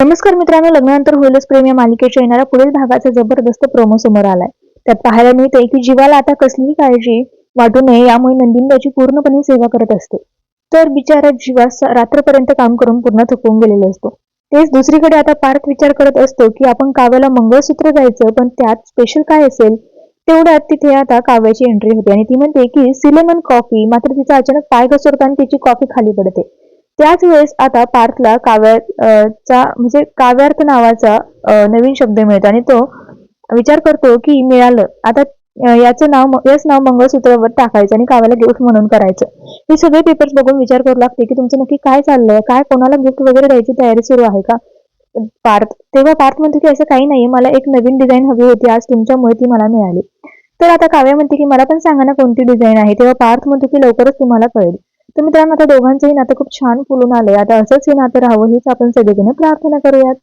नमस्कार मित्रांनो लग्नानंतर होईलच प्रेम या मालिकेच्या येणाऱ्या पुढील भागाचा जबरदस्त प्रोमो समोर आलाय. त्यात पाहायला मिळते की जीवाला आता कसलीही काळजी वाटू नये यामुळे नंदिनी त्याची पूर्णपणे सेवा करत असते. तर बिचारा जीवा रात्रपर्यंत काम करून पूर्ण थकून गेलेला असतो. तेच दुसरीकडे आता पार्थ विचार करत असतो की आपण काव्याला मंगळसूत्र जायचं पण त्यात स्पेशल काय असेल? तेवढ्यात तिथे आता काव्याची एंट्री होते. आणि ती म्हणते की सिलेमन कॉफी. मात्र तिचा अचानक पाय घसरतो आणि तिची कॉफी खाली पडते. त्याच वेळेस आता पार्थला काव्या चा म्हणजे काव्यार्थ नावाचा नवीन शब्द मिळतो आणि तो विचार करतो की मिळालं. आता याचं नाव याच नाव मंगळसूत्रावर टाकायचं आणि काव्याला गिफ्ट म्हणून करायचं. हे सगळे पेपर्स बघून विचार करू लागते की तुमचं नक्की काय चाललंय? काय कोणाला गिफ्ट वगैरे द्यायची तयारी सुरू आहे का? पार्थ तेव्हा पार्थ म्हणतो की असं काही नाही मला एक नवीन डिझाईन हवी होती आज तुमच्यामुळे ती मला मिळाली. तर आता काव्या म्हणते की मला पण सांगा ना कोणती डिझाईन आहे? तेव्हा पार्थ म्हणतो की लवकरच तुम्हाला कळेल. तर मित्रांनो आता दोघांचंही नातं खूप छान फुलून आलंय आता असंच हे नातं राहावं हीच आपण सगळेजण प्रार्थना करूयात.